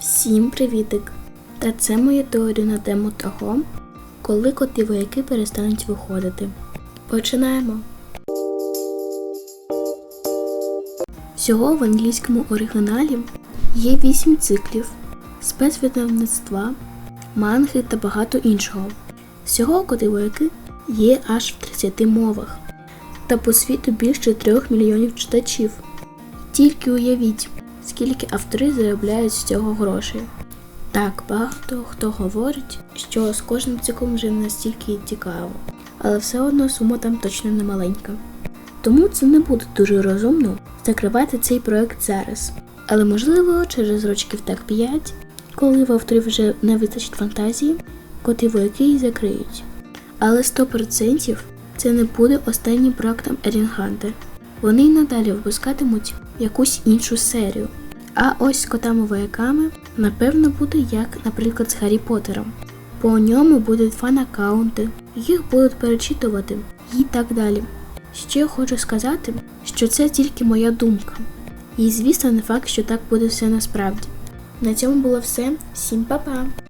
Всім привітик! Та це моя теорія на тему того, коли коти вояки перестануть виходити. Починаємо. Всього в англійському оригіналі є 8 циклів, спецвидавництва, манги та багато іншого. Всього коти вояки є аж в 30 мовах, та по світу більше 3 мільйонів читачів. Тільки уявіть, скільки автори заробляють з цього грошей. Так, багато хто говорить, що з кожним циклом не настільки цікаво, але все одно сума там точно не маленька. Тому це не буде дуже розумно закривати цей проект зараз. Але можливо, через рочків так 5, коли в авторів вже не вистачить фантазії, коти вояки закриють. Але 100% це не буде останнім проектом Ерін Хантер. Вони й надалі випускатимуть якусь іншу серію. А ось з котами вояками напевно буде як, наприклад, з Гаррі Поттером. По ньому будуть фан-аккаунти, їх будуть перечитувати і так далі. Ще хочу сказати, що це тільки моя думка. І звісно, не факт, що так буде все насправді. На цьому було все. Всім па-па!